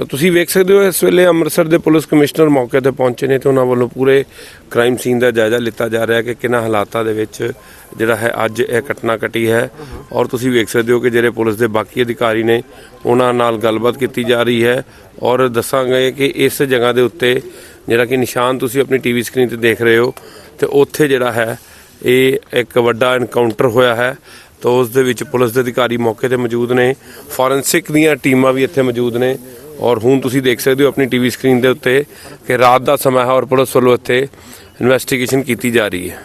ਤਾਂ ਤੁਸੀਂ ਵੇਖ ਸਕਦੇ ਹੋ ਇਸ ਵੇਲੇ ਅੰਮ੍ਰਿਤਸਰ ਦੇ ਪੁਲਿਸ ਕਮਿਸ਼ਨਰ ਮੌਕੇ ਤੇ ਪਹੁੰਚੇ ਨੇ ਤੇ ਉਹਨਾਂ ਵੱਲੋਂ ਪੂਰੇ ਕ੍ਰਾਈਮ ਸੀਨ ਦਾ ਜਾਇਜ਼ਾ ਲਿੱਤਾ ਜਾ ਰਿਹਾ ਕਿ ਕਿਹਨਾਂ ਹਾਲਾਤਾਂ ਦੇ ਵਿੱਚ ਜਿਹੜਾ ਹੈ ਅੱਜ ਇਹ ਘਟਨਾ ਘਟੀ ਹੈ। ਔਰ ਤੁਸੀਂ ਵੇਖ ਸਕਦੇ ਹੋ ਕਿ ਜਿਹੜੇ ਪੁਲਿਸ ਦੇ ਬਾਕੀ ਅਧਿਕਾਰੀ ਨੇ, ਉਹਨਾਂ ਨਾਲ ਗੱਲਬਾਤ ਕੀਤੀ ਜਾ ਰਹੀ ਹੈ। ਔਰ ਦੱਸਾਂਗੇ ਕਿ ਇਸ ਜਗ੍ਹਾ ਦੇ ਉੱਤੇ ਜਿਹੜਾ ਕਿ ਨਿਸ਼ਾਨ ਤੁਸੀਂ ਆਪਣੀ ਟੀਵੀ ਸਕਰੀਨ ਤੇ ਦੇਖ ਰਹੇ ਹੋ, ਤੇ ਉੱਥੇ ਜਿਹੜਾ ਹੈ ਇਹ ਇੱਕ ਵੱਡਾ ਐਨਕਾਊਂਟਰ ਹੋਇਆ ਹੈ। ਤਾਂ ਉਸ ਦੇ ਵਿੱਚ ਪੁਲਿਸ ਦੇ ਅਧਿਕਾਰੀ ਮੌਕੇ ਤੇ ਮੌਜੂਦ ਨੇ। ਫੋਰੈਂਸਿਕ ਦੀਆਂ ਟੀਮਾਂ ਵੀ ਇੱਥੇ ਮੌਜੂਦ ਨੇ। ਔਰ ਹੁਣ ਤੁਸੀਂ ਦੇਖ ਸਕਦੇ ਹੋ ਆਪਣੀ ਟੀਵੀ ਸਕਰੀਨ ਦੇ ਉੱਤੇ ਕਿ ਰਾਤ ਦਾ ਸਮਾਂ ਹੈ ਔਰ ਪੁਲਿਸ ਵੱਲੋਂ ਇੱਥੇ ਇਨਵੈਸਟੀਗੇਸ਼ਨ ਕੀਤੀ ਜਾ ਰਹੀ ਹੈ।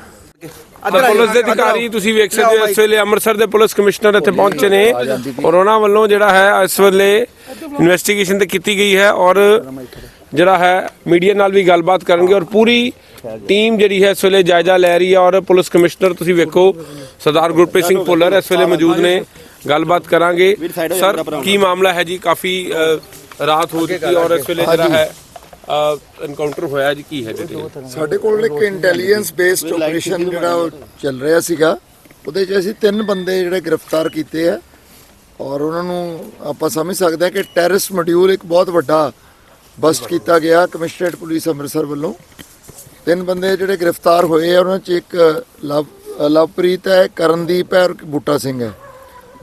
ਪੁਲਿਸ ਦੇ ਅਧਿਕਾਰੀ ਤੁਸੀਂ ਵੇਖ ਸਕਦੇ ਹੋ ਇਸ ਵੇਲੇ ਅੰਮ੍ਰਿਤਸਰ ਦੇ ਪੁਲਿਸ ਕਮਿਸ਼ਨਰ ਇੱਥੇ ਪਹੁੰਚੇ ਨੇ ਔਰ ਉਹਨਾਂ ਵੱਲੋਂ ਜਿਹੜਾ ਹੈ ਇਸ ਵੇਲੇ ਇਨਵੈਸਟੀਗੇਸ਼ਨ ਤੇ ਕੀਤੀ ਗਈ ਹੈ ਔਰ ਜਿਹੜਾ ਹੈ ਮੀਡੀਆ ਨਾਲ ਵੀ ਗੱਲਬਾਤ ਕਰਨਗੇ ਔਰ ਪੂਰੀ ਟੀਮ ਜਿਹੜੀ ਹੈ ਇਸ ਵੇਲੇ ਜਾਇਜ਼ਾ ਲੈ ਰਹੀ ਹੈ ਔਰ ਪੁਲਿਸ ਕਮਿਸ਼ਨਰ ਤੁਸੀਂ ਵੇਖੋ ਸਰਦਾਰ ਗੁਰਪ੍ਰੀਤ ਸਿੰਘ ਭੁੱਲਰ ਇਸ ਵੇਲੇ ਮੌਜੂਦ ਨੇ। ਗੱਲਬਾਤ ਕਰਾਂਗੇ। ਸਰ ਕੀ ਮਾਮਲਾ ਹੈ ਜੀ? ਕਾਫੀ ਰਾਤ ਹੋ ਚੁੱਕੀ ਔਰ ਇਸ ਵੇਲੇ ਜਿਹੜਾ ਹੈ ਐਨਕਾਊਂਟਰ ਹੋਇਆ ਜੀ ਕੀ ਹੈ ਜੀ ਸਾਡੇ ਕੋਲ ਇੱਕ ਇੰਟੈਲੀਜੈਂਸ ਬੇਸਡ ਆਪਰੇਸ਼ਨ ਜਿਹੜਾ ਉਹ ਚੱਲ ਰਿਹਾ ਸੀਗਾ ਉਹਦੇ 'ਚ ਅਸੀਂ ਤਿੰਨ ਬੰਦੇ ਜਿਹੜੇ ਗ੍ਰਿਫਤਾਰ ਕੀਤੇ ਆ ਔਰ ਉਹਨਾਂ ਨੂੰ ਆਪਾਂ ਸਮਝ ਸਕਦੇ ਹਾਂ ਕਿ ਟੈਰਰਿਸਟ ਮੋਡਿਊਲ ਇੱਕ ਬਹੁਤ ਵੱਡਾ ਬਸਟ ਕੀਤਾ ਗਿਆ ਕਮਿਸ਼ਨਰੇਟ ਪੁਲਿਸ ਅੰਮ੍ਰਿਤਸਰ ਵੱਲੋਂ। ਤਿੰਨ ਬੰਦੇ ਜਿਹੜੇ ਗ੍ਰਿਫਤਾਰ ਹੋਏ ਆ ਉਹਨਾਂ 'ਚ ਇੱਕ ਲਵ ਲਵਪ੍ਰੀਤ ਹੈ ਕਰਨਦੀਪ ਹੈ ਔਰ ਇੱਕ ਬੂਟਾ ਸਿੰਘ ਹੈ।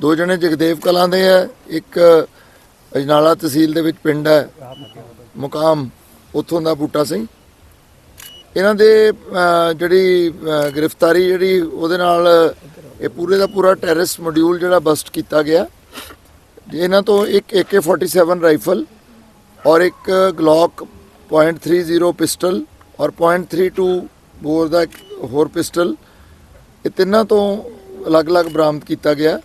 ਦੋ ਜਣੇ ਜਗਦੇਵ ਕਲਾਂ ਦੇ ਹੈ ਇੱਕ ਅਜਨਾਲਾ ਤਹਿਸੀਲ ਦੇ ਵਿੱਚ ਪਿੰਡ ਹੈ। ਮੁਕਾਮ ਉੱਥੋਂ ਦਾ ਬੂਟਾ ਸਿੰਘ। ਇਹਨਾਂ ਦੇ ਜਿਹੜੀ ਗ੍ਰਿਫਤਾਰੀ ਜਿਹੜੀ ਉਹਦੇ ਨਾਲ ਇਹ ਪੂਰੇ ਦਾ ਪੂਰਾ ਟੈਰਰਿਸਟ ਮੋਡਿਊਲ ਜਿਹੜਾ ਬਸਟ ਕੀਤਾ ਗਿਆ। ਇਹਨਾਂ ਤੋਂ ਇੱਕ AK47 ਰਾਈਫਲ ਔਰ ਇੱਕ ਗਲੌਕ .30 ਪਿਸਟਲ ਔਰ .32 ਬੋਰ ਦਾ ਇੱਕ ਹੋਰ ਪਿਸਟਲ। ਇਹ ਤਿੰਨਾਂ ਤੋਂ ਅਲੱਗ-ਅਲੱਗ ਬਰਾਮਦ ਕੀਤਾ ਗਿਆ।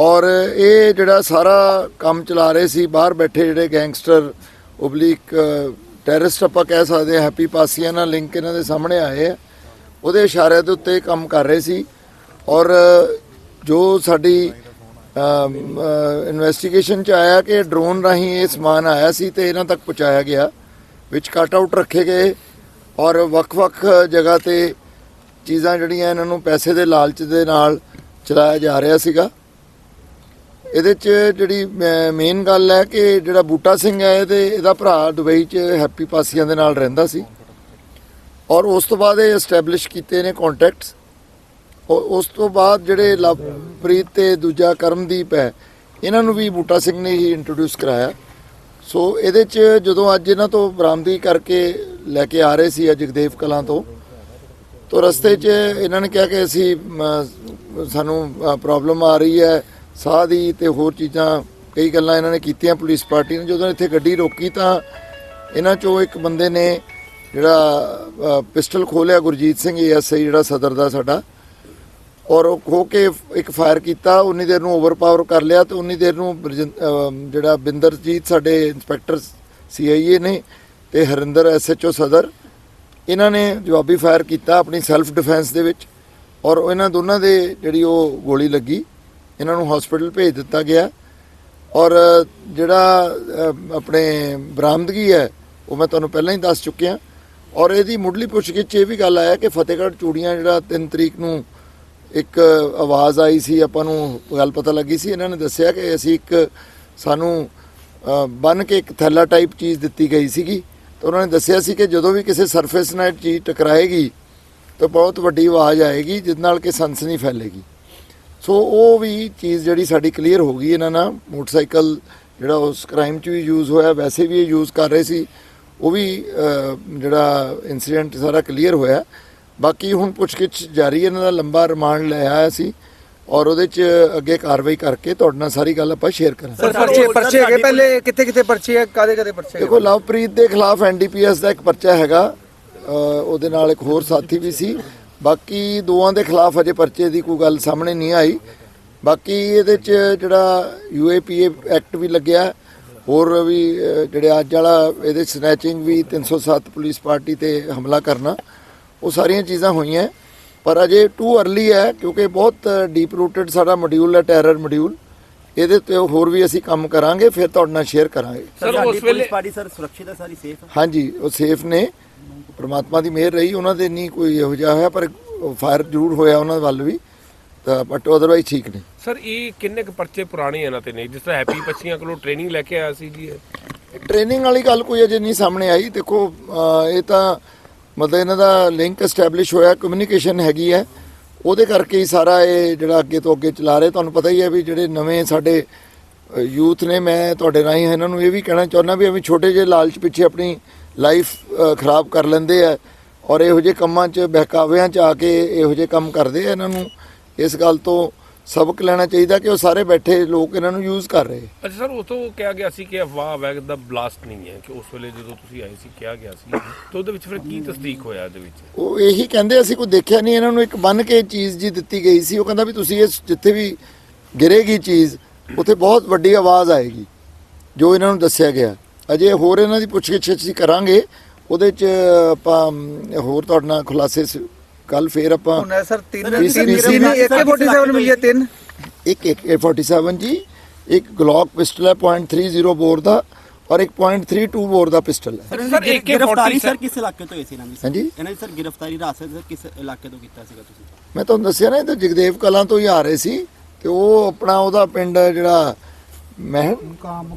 ਔਰ ਇਹ ਜਿਹੜਾ ਸਾਰਾ ਕੰਮ ਚਲਾ ਰਹੇ ਸੀ, ਬਾਹਰ ਬੈਠੇ ਜਿਹੜੇ ਗੈਂਗਸਟਰ ਉਬਲੀਕ ਟੈਰਰਿਸਟ ਆਪਾਂ ਕਹਿ ਸਕਦੇ ਹਾਂ, ਹੈਪੀ ਪਾਸੀਆਂ ਨਾਲ ਲਿੰਕ ਇਹਨਾਂ ਦੇ ਸਾਹਮਣੇ ਆਏ ਆ। ਉਹਦੇ ਇਸ਼ਾਰੇ ਦੇ ਉੱਤੇ ਕੰਮ ਕਰ ਰਹੇ ਸੀ। ਔਰ ਜੋ ਸਾਡੀ ਇਨਵੈਸਟੀਗੇਸ਼ਨ ਚ ਆਇਆ ਕਿ ਡਰੋਨ ਰਾਹੀਂ ਇਹ ਸਮਾਨ ਆਇਆ ਸੀ ਤੇ ਇਹਨਾਂ ਤੱਕ ਪਹੁੰਚਾਇਆ ਗਿਆ, ਵਿੱਚ ਕਟ ਆਊਟ ਰੱਖੇ ਗਏ। ਔਰ ਵੱਖ-ਵੱਖ ਜਗ੍ਹਾ ਤੇ ਚੀਜ਼ਾਂ ਜਿਹੜੀਆਂ ਇਹਨਾਂ ਨੂੰ ਪੈਸੇ ਦੇ ਲਾਲਚ ਦੇ ਨਾਲ ਚਲਾਇਆ ਜਾ ਰਿਹਾ ਸੀਗਾ। ਇਹਦੇ ਚ ਜਿਹੜੀ ਮੇਨ ਗੱਲ ਹੈ ਕਿ ਜਿਹੜਾ ਬੂਟਾ ਸਿੰਘ ਹੈ ਇਹਦੇ, ਇਹਦਾ ਭਰਾ ਦੁਬਈ ਚ ਹੈਪੀ ਪਾਸੀਆਂ ਦੇ ਨਾਲ ਰਹਿੰਦਾ ਸੀ। ਔਰ ਉਸ ਤੋਂ ਬਾਅਦ ਇਹ ਐਸਟੈਬਲਿਸ਼ ਕੀਤੇ ਨੇ ਕੰਟੈਕਟਸ ਉਸ ਤੋਂ ਬਾਅਦ ਜਿਹੜੇ ਲਵਪ੍ਰੀਤ ਤੇ ਦੂਜਾ ਕਰਮਦੀਪ ਹੈ, ਇਹਨਾਂ ਨੂੰ ਵੀ ਬੂਟਾ ਸਿੰਘ ਨੇ ਹੀ ਇੰਟਰੋਡਿਊਸ ਕਰਾਇਆ। ਸੋ ਇਹਦੇ ਚ ਜਦੋਂ ਅੱਜ ਇਹਨਾਂ ਤੋਂ ਬਰਾਮਦੀ ਕਰਕੇ ਲੈ ਕੇ ਆ ਰਹੇ ਸੀ ਜਗਦੇਵ ਕਲਾਂ ਤੋਂ, ਤੋ ਰਸਤੇ 'ਚ ਇਹਨਾਂ ਨੇ ਕਿਹਾ ਕਿ ਅਸੀਂ ਸਾਨੂੰ ਪ੍ਰੋਬਲਮ ਆ ਰਹੀ ਹੈ। ਸਾਹ ਦੀ ਤੇ ਹੋਰ ਚੀਜ਼ਾਂ, ਕਈ ਗੱਲਾਂ ਇਹਨਾਂ ਨੇ ਕੀਤੀਆਂ ਪੁਲਿਸ ਪਾਰਟੀ ਨੇ, ਜਦੋਂ ਇੱਥੇ ਗੱਡੀ ਰੋਕੀ ਤਾਂ ਇਹਨਾਂ 'ਚੋਂ ਇੱਕ ਬੰਦੇ ਨੇ ਜਿਹੜਾ ਪਿਸਟਲ ਖੋਲਿਆ ਗੁਰਜੀਤ ਸਿੰਘ ਐਸਆਈ ਜਿਹੜਾ ਸਦਰ ਦਾ ਸਾਡਾ, ਔਰ ਉਹ ਖੋ ਕੇ ਇੱਕ ਫਾਇਰ ਕੀਤਾ, ਉਨੀ ਦੇਰ ਨੂੰ ਓਵਰਪਾਵਰ ਕਰ ਲਿਆ ਤੇ ਉਨੀ ਦੇਰ ਨੂੰ ਬਰਜਿੰ- ਜਿਹੜਾ ਬਿੰਦਰਜੀਤ ਸਾਡੇ ਇੰਸਪੈਕਟਰ ਸੀਆਈਏ ਨੇ ਤੇ ਹਰਿੰਦਰ ਐਸਐਚਓ ਸਦਰ, ਇਹਨਾਂ ਨੇ ਜਵਾਬੀ ਫਾਇਰ ਕੀਤਾ ਆਪਣੀ ਸੈਲਫ ਡਿਫੈਂਸ ਦੇ ਵਿੱਚ, ਔਰ ਇਹਨਾਂ ਦੋਨਾਂ ਦੇ ਜਿਹੜੀ ਉਹ ਗੋਲੀ ਲੱਗੀ। ਇਹਨਾਂ ਨੂੰ ਹਸਪੀਟਲ ਭੇਜ ਦਿੱਤਾ ਗਿਆ। ਔਰ ਜਿਹੜਾ ਆਪਣੇ ਬਰਾਮਦਗੀ ਹੈ, ਉਹ ਮੈਂ ਤੁਹਾਨੂੰ ਪਹਿਲਾਂ ਹੀ ਦੱਸ ਚੁੱਕਿਆ। ਔਰ ਇਹਦੀ ਮੁੱਢਲੀ ਪੁੱਛਗਿੱਛ 'ਚ ਇਹ ਵੀ ਗੱਲ ਆਇਆ ਕਿ ਫਤਿਹਗੜ੍ਹ ਚੂੜੀਆਂ ਜਿਹੜਾ 3 ਤਰੀਕ ਨੂੰ ਇੱਕ ਆਵਾਜ਼ ਆਈ ਸੀ, ਆਪਾਂ ਨੂੰ ਗੱਲ ਪਤਾ ਲੱਗੀ ਸੀ। ਇਹਨਾਂ ਨੇ ਦੱਸਿਆ ਕਿ ਅਸੀਂ ਇੱਕ ਸਾਨੂੰ ਬਨ ਕੇ ਇੱਕ ਥੈਲਾ ਟਾਈਪ ਚੀਜ਼ ਦਿੱਤੀ ਗਈ ਸੀਗੀ। ਤਾਂ ਉਹਨਾਂ ਨੇ ਦੱਸਿਆ ਸੀ ਕਿ ਜਦੋਂ ਵੀ ਕਿਸੇ ਸਰਫੇਸ ਨਾਲ ਚੀਜ਼ ਟਕਰਾਏਗੀ, ਤਾਂ ਬਹੁਤ ਵੱਡੀ ਆਵਾਜ਼ ਆਏਗੀ ਜਿਸ ਨਾਲ ਕਿ ਸਨਸਨੀ ਫੈਲੇਗੀ। ਸੋ ਉਹ ਵੀ ਚੀਜ਼ ਜਿਹੜੀ ਸਾਡੀ ਕਲੀਅਰ ਹੋ ਗਈ ਇਹਨਾਂ ਨਾਲ। ਮੋਟਰਸਾਈਕਲ ਜਿਹੜਾ ਉਸ ਕ੍ਰਾਈਮ 'ਚ ਵੀ ਯੂਜ਼ ਹੋਇਆ ਵੈਸੇ ਵੀ ਇਹ ਯੂਜ਼ ਕਰ ਰਹੇ ਸੀ। ਉਹ ਵੀ ਜਿਹੜਾ ਇਨਸੀਡੈਂਟ ਸਾਰਾ ਕਲੀਅਰ ਹੋਇਆ। ਬਾਕੀ ਹੁਣ ਪੁੱਛਗਿੱਛ ਜਾਰੀ ਹੈ ਇਹਨਾਂ ਦਾ ਲੰਬਾ ਰਿਮਾਂਡ ਲੈ ਆਇਆ ਸੀ ਔਰ ਉਹਦੇ 'ਚ ਅੱਗੇ ਕਾਰਵਾਈ ਕਰਕੇ ਤੁਹਾਡੇ ਨਾਲ ਸਾਰੀ ਗੱਲ ਆਪਾਂ ਸ਼ੇਅਰ ਕਰਾਂਗੇ। ਸਰ ਪਰਚੇ ਪਰਚੇ ਹੈਗੇ ਪਹਿਲੇ? ਕਿੱਥੇ ਕਿੱਥੇ ਪਰਚੇ ਹੈ ਕਾਦੇ ਕਾਦੇ ਪਰਚੇ? ਦੇਖੋ ਲਵਪ੍ਰੀਤ ਦੇ ਖਿਲਾਫ ਐਨਡੀਪੀਐਸ ਦਾ ਇੱਕ ਪਰਚਾ ਹੈਗਾ। ਉਹਦੇ ਨਾਲ ਇੱਕ ਹੋਰ ਸਾਥੀ ਵੀ ਸੀ। ਬਾਕੀ ਦੋਵਾਂ ਦੇ ਖਿਲਾਫ ਅਜੇ ਪਰਚੇ ਦੀ ਕੋਈ ਗੱਲ ਸਾਹਮਣੇ ਨਹੀਂ ਆਈ। ਬਾਕੀ ਇਹਦੇ ਚ ਜਿਹੜਾ ਯੂਏਪੀਏ ਐਕਟ ਵੀ ਲੱਗਿਆ ਹੋਰ ਵੀ ਜਿਹੜੇ ਅੱਜ ਵਾਲਾ ਇਹਦੇ ਸਨੈਚਿੰਗ ਵੀ 307 ਪੁਲਿਸ ਪਾਰਟੀ ਤੇ ਹਮਲਾ ਕਰਨਾ ਉਹ ਸਾਰੀਆਂ ਚੀਜ਼ਾਂ ਹੋਈਆਂ। ਪਰ ਅਜੇ ਟੂ अर्ਲੀ ਹੈ ਕਿਉਂਕਿ ਬਹੁਤ ਡੀਪ ਰੂਟਡ ਸਾਡਾ ਮੋਡਿਊਲ ਹੈ ਟੈਰਰ ਮੋਡਿਊਲ ਇਹਦੇ ਤੇ ਹੋਰ ਵੀ ਅਸੀਂ ਕੰਮ ਕਰਾਂਗੇ ਫਿਰ ਤੁਹਾਡੇ ਨਾਲ ਸ਼ੇਅਰ ਕਰਾਂਗੇ। ਸਰ ਉਸ ਵੇਲੇ ਪੁਲਿਸ ਪਾਰਟੀ ਸਰ ਸੁਰੱਖਿਅਤ ਹੈ ਸਾਰੀ ਸੇਫ ਹੈ? ਹਾਂਜੀ ਉਹ ਸੇਫ ਨੇ। ਪ੍ਰਮਾਤਮਾ ਦੀ ਮਿਹਰ ਰਹੀ ਉਹਨਾਂ ਦੇ ਨਹੀਂ ਕੋਈ ਇਹੋ ਜਿਹਾ ਹੋਇਆ ਪਰ ਫਾਇਰ ਜ਼ਰੂਰ ਹੋਇਆ ਉਹਨਾਂ ਵੱਲ ਵੀ ਤਾਂ ਬਟ ਅਦਰਵਾਈਜ਼ ਠੀਕ ਨੇ। ਸਰ ਇਹ ਕਿੰਨੇ ਕੁ ਪਰਚੇ ਪੁਰਾਣੇ ਇਹਨਾਂ ਤੇ ਨੇ? ਜਿਸ ਤਰ੍ਹਾਂ ਹੈਪੀ ਬੱਚੀਆਂ ਕੋਲੋਂ ਟ੍ਰੇਨਿੰਗ ਲੈ ਕੇ ਆਇਆ ਸੀ ਜੀ ਟ੍ਰੇਨਿੰਗ ਵਾਲੀ ਗੱਲ ਕੋਈ ਅਜੇ ਨਹੀਂ ਸਾਹਮਣੇ ਆਈ। ਦੇਖੋ ਇਹ ਤਾਂ ਮਤਲਬ ਇਹਨਾਂ ਦਾ ਲਿੰਕ ਐਸਟੈਬਲਿਸ਼ ਹੋਇਆ ਕਮਿਊਨੀਕੇਸ਼ਨ ਹੈਗੀ ਹੈ। ਉਹਦੇ ਕਰਕੇ ਹੀ ਸਾਰਾ ਇਹ ਜਿਹੜਾ ਅੱਗੇ ਤੋਂ ਅੱਗੇ ਚਲਾ ਰਹੇ। ਤੁਹਾਨੂੰ ਪਤਾ ਹੀ ਹੈ ਵੀ ਜਿਹੜੇ ਨਵੇਂ ਸਾਡੇ ਯੂਥ ਨੇ ਮੈਂ ਤੁਹਾਡੇ ਰਾਹੀਂ ਇਹਨਾਂ ਨੂੰ ਇਹ ਵੀ ਕਹਿਣਾ ਚਾਹੁੰਦਾ ਵੀ ਐਵੇਂ ਛੋਟੇ ਜਿਹੇ ਲਾਲਚ ਪਿੱਛੇ ਆਪਣੀ ਲਾਈਫ ਖਰਾਬ ਕਰ ਲੈਂਦੇ ਆ ਔਰ ਇਹੋ ਜਿਹੇ ਕੰਮਾਂ 'ਚ ਬਹਿਕਾਵਿਆਂ 'ਚ ਆ ਕੇ ਇਹੋ ਜਿਹੇ ਕੰਮ ਕਰਦੇ ਆ ਇਹਨਾਂ ਨੂੰ। ਇਸ ਗੱਲ ਤੋਂ ਸਬਕ ਲੈਣਾ ਚਾਹੀਦਾ ਕਿ ਉਹ ਸਾਰੇ ਬੈਠੇ ਲੋਕ ਇਹਨਾਂ ਨੂੰ ਯੂਜ਼ ਕਰ ਰਹੇ। ਅੱਛਾ ਸਰ ਉਹ ਤੋਂ ਕਿਹਾ ਗਿਆ ਸੀ ਕਿ ਅਫਵਾਹ ਵੈਗ ਦਾ ਬਲਾਸਟ ਨਹੀਂ ਹੈ ਕਿ ਉਸ ਵੇਲੇ ਜਦੋਂ ਤੁਸੀਂ ਆਏ ਸੀ ਕਿਹਾ ਗਿਆ ਸੀ ਤੇ ਉਹਦੇ ਵਿੱਚ ਫਿਰ ਕੀ ਤਸਦੀਕ ਹੋਇਆ ਇਹਦੇ ਵਿੱਚ? ਉਹ ਇਹੀ ਕਹਿੰਦੇ ਅਸੀਂ ਕੋਈ ਦੇਖਿਆ ਨਹੀਂ ਇਹਨਾਂ ਨੂੰ ਇੱਕ ਬੰਨ ਕੇ ਚੀਜ਼ ਜੀ ਦਿੱਤੀ ਗਈ ਸੀ। ਉਹ ਕਹਿੰਦਾ ਵੀ ਤੁਸੀਂ ਇਸ ਜਿੱਥੇ ਵੀ ਗਿਰੇਗੀ ਚੀਜ਼ ਉੱਥੇ ਬਹੁਤ ਵੱਡੀ ਆਵਾਜ਼ ਆਏਗੀ ਜੋ ਇਹਨਾਂ ਨੂੰ ਦੱਸਿਆ ਗਿਆ। ਅਜੇ ਹੋਰ ਇਹਨਾਂ ਦੀ ਪੁੱਛਗਿੱਛ ਅਸੀਂ ਕਰਾਂਗੇ। ਉਹਦੇ ਚ ਆਪਾਂ ਹੋਰ ਤੁਹਾਡੇ ਨਾਲ ਖੁਲਾਸੇ ਕੱਲ ਫੇਰ ਆਪਾਂ ਹੁਣ ਸਰ ਤਿੰਨ ਇਸ- ਤਿੰਨ ਇਸ- ਤਿੰਨ AK47 ਮਿਲੀ ਹੈ ਤਿੰਨ। ਇੱਕ AK47 ਜੀ ਇੱਕ ਗਲੌਕ ਪਿਸਟਲ ਹੈ .30 ਬੋਰ ਦਾ ਔਰ ਇੱਕ .32 ਬੋਰ ਦਾ ਪਿਸਟਲ ਹੈ। ਸਰ, AK-47 ਗ੍ਰਿਫਤਾਰੀ ਸਰ ਕਿਸ ਇਲਾਕੇ ਤੋਂ ਹੋਈ ਸੀ ਇਹਨਾਂ ਦੀ? ਹਾਂਜੀ? ਇਹਨਾਂ ਦੀ ਸਰ ਗ੍ਰਿਫਤਾਰੀ ਰਾਸਤ ਸਰ ਕਿਸ ਇਲਾਕੇ ਤੋਂ ਕੀਤਾ ਸੀਗਾ ਤੁਸੀਂ? ਮੈਂ ਤੁਹਾਨੂੰ ਦੱਸਿਆ ਨਾ ਇਹ ਤਾਂ ਜਗਦੇਵ ਕਲਾਂ ਤੋਂ ਹੀ ਆ ਰਹੇ ਸੀ ਤੇ ਉਹ ਆਪਣਾ ਉਹਦਾ ਪਿੰਡ ਜਿਹੜਾ ਮਹਿ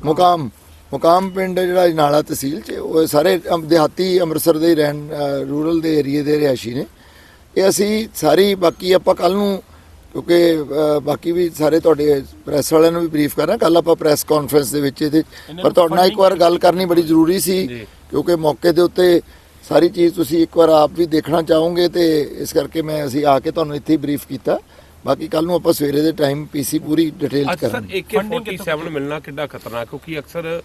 ਮੁਕਾਮ। ਮੁਕਾਮ ਪਿੰਡ ਜਿਹੜਾ ਅਜਨਾਲਾ ਤਹਿਸੀਲ ਚ ਉਹ ਸਾਰੇ ਦਿਹਾਤੀ ਅੰਮ੍ਰਿਤਸਰ ਦੇ ਰਹਿਣ ਰੂਰਲ ਦੇ ਏਰੀਏ ਦੇ ਰਿਹਾਇਸ਼ੀ ਨੇ ਇਹ ਅਸੀਂ ਸਾਰੀ ਬਾਕੀ ਆਪਾਂ ਕੱਲ ਨੂੰ ਕਿਉਂਕਿ ਬਾਕੀ ਵੀ ਸਾਰੇ ਤੁਹਾਡੇ ਪ੍ਰੈਸ ਵਾਲਿਆਂ ਨੂੰ ਵੀ ਬਰੀਫ ਕਰਨਾ ਕੱਲ ਆਪਾਂ ਪ੍ਰੈਸ ਕਾਨਫਰੰਸ ਦੇ ਵਿੱਚ ਇਹਦੇ ਪਰ ਤੁਹਾਡੇ ਨਾਲ ਇੱਕ ਵਾਰ ਗੱਲ ਕਰਨੀ ਬੜੀ ਜ਼ਰੂਰੀ ਸੀ। ਕਿਉਂਕਿ ਮੌਕੇ ਦੇ ਉੱਤੇ ਸਾਰੀ ਚੀਜ਼ ਤੁਸੀਂ ਇੱਕ ਵਾਰ ਆਪ ਵੀ ਦੇਖਣਾ ਚਾਹੋਗੇ ਤੇ ਇਸ ਕਰਕੇ ਮੈਂ ਅਸੀਂ ਆ ਕੇ ਤੁਹਾਨੂੰ ਇੱਥੇ ਬਰੀਫ ਕੀਤਾ ਬਾਕੀ ਕੱਲ ਨੂੰ ਆਪਾਂ ਸਵੇਰੇ ਦੇ ਟਾਈਮ ਪੀਸੀ ਪੂਰੀ ਡਿਟੇਲ ਚ ਕਰਾਂਗੇ। AK47 ਮਿਲਣਾ ਕਿੱਡਾ ਖਤਰਨਾਕ ਕਿਉਂਕਿ ਅਕਸਰ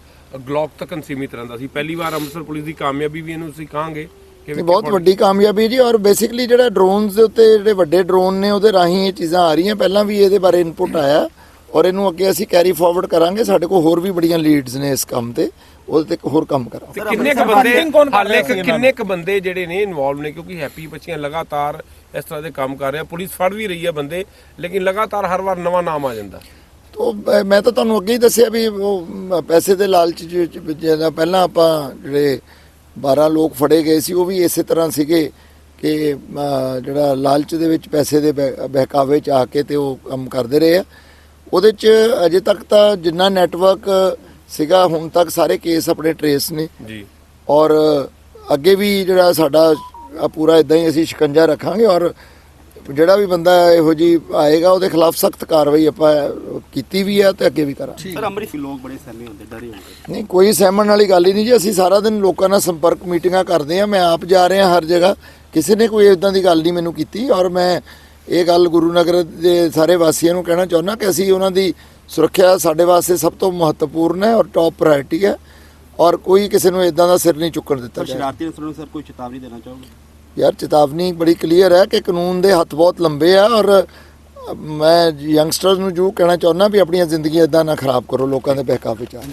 ਗਲੌਕ ਤੱਕ ਸੀਮਿਤ ਰਹਿੰਦਾ ਸੀ। ਪਹਿਲੀ ਵਾਰ ਅੰਮ੍ਰਿਤਸਰ ਪੁਲਿਸ ਦੀ ਕਾਮਯਾਬੀ ਵੀ ਇਹਨੂੰ ਅਸੀਂ ਕਹਾਂਗੇ ਕਿ ਇਹ ਬਹੁਤ ਵੱਡੀ ਕਾਮਯਾਬੀ ਜੀ ਔਰ ਬੇਸਿਕਲੀ ਜਿਹੜਾ ਡਰੋਨਸ ਦੇ ਉੱਤੇ ਜਿਹੜੇ ਵੱਡੇ ਡਰੋਨ ਨੇ ਉਹਦੇ ਰਾਹੀਂ ਇਹ ਚੀਜ਼ਾਂ ਆ ਰਹੀਆਂ। ਪਹਿਲਾਂ ਵੀ ਇਹਦੇ ਬਾਰੇ ਇਨਪੁਟ ਆਇਆ ਔਰ ਇਹਨੂੰ ਅੱਗੇ ਅਸੀਂ ਕੈਰੀ ਫਾਰਵਰਡ ਕਰਾਂਗੇ। ਸਾਡੇ ਕੋਲ ਹੋਰ ਵੀ ਬੜੀਆਂ ਲੀਡਸ ਨੇ ਇਸ ਕੰਮ ਤੇ ਉਹਦੇ ਤੇ ਇੱਕ ਹੋਰ ਕੰਮ ਕਰਾਂਗੇ। ਕਿੰਨੇ ਕ ਬੰਦੇ ਹਾਲੇ ਕ ਕਿੰਨੇ ਕ ਬੰਦੇ ਜਿਹੜੇ ਨੇ ਇਨਵੋਲਵ ਨੇ ਕਿਉਂਕਿ ਹੈਪੀ ਬੱਚੀਆਂ ਲਗਾਤਾਰ ਇਸ ਤਰ੍ਹਾਂ ਦੇ ਕੰਮ ਕਰ ਰਹੇ। ਪੁਲਿਸ ਫੜ ਵੀ ਰਹੀ ਹੈ ਬੰਦੇ ਲੇਕਿਨ ਲਗਾਤਾਰ ਹਰ ਵਾਰ ਨਵਾਂ ਨਾਮ ਆ ਜਾਂਦਾ। ਤੋ ਮੈਂ ਤਾਂ ਤੁਹਾਨੂੰ ਅੱਗੇ ਹੀ ਦੱਸਿਆ ਵੀ ਉਹ ਪੈਸੇ ਦੇ ਲਾਲਚ ਜਿਹੜਾ ਪਹਿਲਾਂ ਆਪਾਂ ਜਿਹੜੇ 12 ਲੋਕ ਫੜੇ ਗਏ ਸੀ ਉਹ ਵੀ ਇਸੇ ਤਰ੍ਹਾਂ ਸੀਗੇ ਕਿ ਜਿਹੜਾ ਲਾਲਚ ਦੇ ਵਿੱਚ ਪੈਸੇ ਦੇ ਬਹਿ- ਬਹਿਕਾਵੇ ਚ ਆ ਕੇ ਤੇ ਉਹ ਕੰਮ ਕਰਦੇ ਰਹੇ ਆ। ਉਹਦੇ ਚ ਅਜੇ ਤੱਕ ਤਾਂ ਜਿੰਨਾ ਨੈਟਵਰਕ ਸੀਗਾ ਹੁਣ ਤੱਕ ਸਾਰੇ ਕੇਸ ਆਪਣੇ ਟਰੇਸ ਨੇ। ਜੀ। ਔਰ ਅੱਗੇ ਵੀ ਜਿਹੜਾ ਸਾਡਾ ਆ ਪੂਰਾ ਇਦਾਂ ਹੀ ਅਸੀਂ ਸ਼ਿਕੰਜਾ ਰੱਖਾਂਗੇ ਔਰ ਜਿਹੜਾ ਵੀ ਬੰਦਾ ਇਹੋ ਜੀ ਆਏਗਾ ਉਹਦੇ ਖਿਲਾਫ ਸਖਤ ਕਾਰਵਾਈ ਆਪਾਂ ਕੀਤੀ ਵੀ ਹੈ ਤੇ ਅੱਗੇ ਵੀ ਕਰਾਂਗੇ। ਸਰ ਅੰਮ੍ਰਿਤ ਲੋਕ ਬੜੇ ਸਹਿਮੇ ਹੁੰਦੇ ਡਰੇ ਹੁੰਦੇ। ਨਹੀਂ ਕੋਈ ਸਹਿਮਣ ਵਾਲੀ ਗੱਲ ਹੀ ਨਹੀਂ ਜੀ ਅਸੀਂ ਸਾਰਾ ਦਿਨ ਲੋਕਾਂ ਨਾਲ ਸੰਪਰਕ ਮੀਟਿੰਗਾਂ ਕਰਦੇ ਆ ਮੈਂ ਆਪ ਜਾ ਰਿਹਾ ਹਰ ਜਗ੍ਹਾ ਕਿਸੇ ਨੇ ਕੋਈ ਇਦਾਂ ਦੀ ਗੱਲ ਨਹੀਂ ਮੈਨੂੰ ਕੀਤੀ ਔਰ ਮੈਂ ਇਹ ਗੱਲ ਗੁਰੂ ਨਗਰ ਦੇ ਸਾਰੇ ਵਾਸੀਆਂ ਨੂੰ ਕਹਿਣਾ ਚਾਹੁੰਦਾ ਕਿ ਅਸੀਂ ਉਹਨਾਂ ਦੀ ਸੁਰੱਖਿਆ ਸਾਡੇ ਵਾਸਤੇ ਸਭ ਤੋਂ ਮਹੱਤਵਪੂਰਨ ਹੈ ਔਰ ਟੌਪ ਪ੍ਰਾਇੋਰਟੀ ਹੈ। ਔਰ ਕੋਈ ਕਿਸੇ ਨੂੰ ਇਦਾਂ ਦਾ ਸਿਰ ਨਹੀਂ ਚੁੱਕਣ ਦਿੱਤਾ ਸਰ ਜਾਏਗਾ ਸ਼ਰਾਰਤੀ ਅਨਸਰਾਂ ਨੂੰ ਸਰ ਕੋਈ ਚੇਤਾਵਨੀ ਦੇਣਾ ਚਾਹੋਗੇ? ਯਾਰ ਚੇਤਾਵਨੀ ਬੜੀ ਕਲੀਅਰ ਹੈ ਕਿ ਕਾਨੂੰਨ ਦੇ ਹੱਥ ਬਹੁਤ ਲੰਬੇ ਆ ਔਰ ਮੈਂ ਯੰਗਸਟਰਸ ਨੂੰ ਜੋ ਕਹਿਣਾ ਚਾਹੁੰਦਾ ਵੀ ਆਪਣੀਆਂ ਜ਼ਿੰਦਗੀਆਂ ਇਦਾਂ ਨਾ ਖਰਾਬ ਕਰੋ ਲੋਕਾਂ ਦੇ ਬਹਿਕਾਵੇ ਚ ਆ ਕੇ।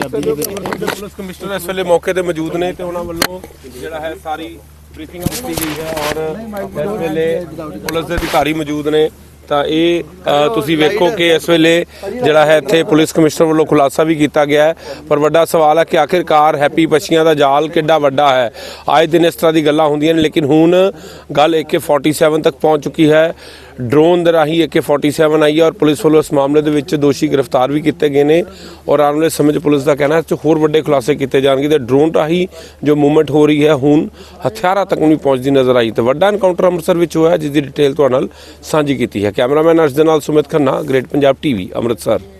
ਪੁਲਿਸ ਕਮਿਸ਼ਨਰ ਇਸ ਵੇਲੇ ਮੌਕੇ ਤੇ ਮੌਜੂਦ ਨੇ ਤੇ ਉਹਨਾਂ ਵੱਲੋਂ ਜਿਹੜਾ ਹੈ ਸਾਰੀ ਬਰੀਫਿੰਗ ਦਿੱਤੀ ਗਈ ਹੈ ਔਰ ਇਸ ਵੇਲੇ ਪੁਲਿਸ ਦੇ ਅਧਿਕਾਰੀ ਮੌਜੂਦ ਨੇ। ਤਾਂ ਇਹ ਤੁਸੀਂ ਵੇਖੋ ਕਿ ਇਸ ਵੇਲੇ ਜਿਹੜਾ ਹੈ ਇੱਥੇ ਪੁਲਿਸ ਕਮਿਸ਼ਨਰ ਵੱਲੋਂ ਖੁਲਾਸਾ ਵੀ ਕੀਤਾ ਗਿਆ ਹੈ। ਪਰ ਵੱਡਾ ਸਵਾਲ ਹੈ ਕਿ ਆਖਿਰਕਾਰ ਹੈਪੀ ਬੱਚੀਆਂ ਦਾ ਜਾਲ ਕਿੱਡਾ ਵੱਡਾ ਹੈ। ਆਏ ਦਿਨ ਇਸ ਤਰ੍ਹਾਂ ਦੀ ਗੱਲਾਂ ਹੁੰਦੀਆਂ ਨੇ, ਲੇਕਿਨ ਹੁਣ ਗੱਲ AK47 ਤੱਕ ਪਹੁੰਚ ਚੁੱਕੀ ਹੈ। ਡਰੋਨ ਦੇ ਰਾਹੀਂ AK47 ਆਈ ਹੈ ਔਰ ਪੁਲਿਸ ਵੱਲੋਂ ਇਸ ਮਾਮਲੇ ਦੇ ਵਿੱਚ ਦੋਸ਼ੀ ਗ੍ਰਿਫਤਾਰ ਵੀ ਕੀਤੇ ਗਏ ਨੇ ਔਰ ਆਉਣ ਵਾਲੇ ਸਮੇਂ 'ਚ ਪੁਲਿਸ ਦਾ ਕਹਿਣਾ ਹੈ ਕਿ ਹੋਰ ਵੱਡੇ ਖੁਲਾਸੇ ਕੀਤੇ ਜਾਣਗੇ ਤੇ ਡਰੋਨ ਰਾਹੀਂ ਜੋ ਮੂਵਮੈਂਟ ਹੋ ਰਹੀ ਹੈ, ਹੁਣ ਹਥਿਆਰਾਂ ਤੱਕ ਵੀ ਪਹੁੰਚਦੀ ਨਜ਼ਰ ਆਈ ਤੇ ਵੱਡਾ ਐਨਕਾਊਂਟਰ ਅੰਮ੍ਰਿਤਸਰ ਵਿੱਚ ਹੋਇਆ ਜਿਸ ਦੀ ਡਿਟੇਲ ਤੁਹਾਡੇ ਨਾਲ ਸਾਂਝੀ ਕੀਤੀ ਹੈ। ਕੈਮਰਾਮੈਨ ਅਰਸ਼ ਦੇ ਨਾਲ ਸੁਮਿਤ ਖੰਨਾ ਗ੍ਰੇਟ ਪੰਜਾਬ ਟੀਵੀ ਅੰਮ੍ਰਿਤਸਰ।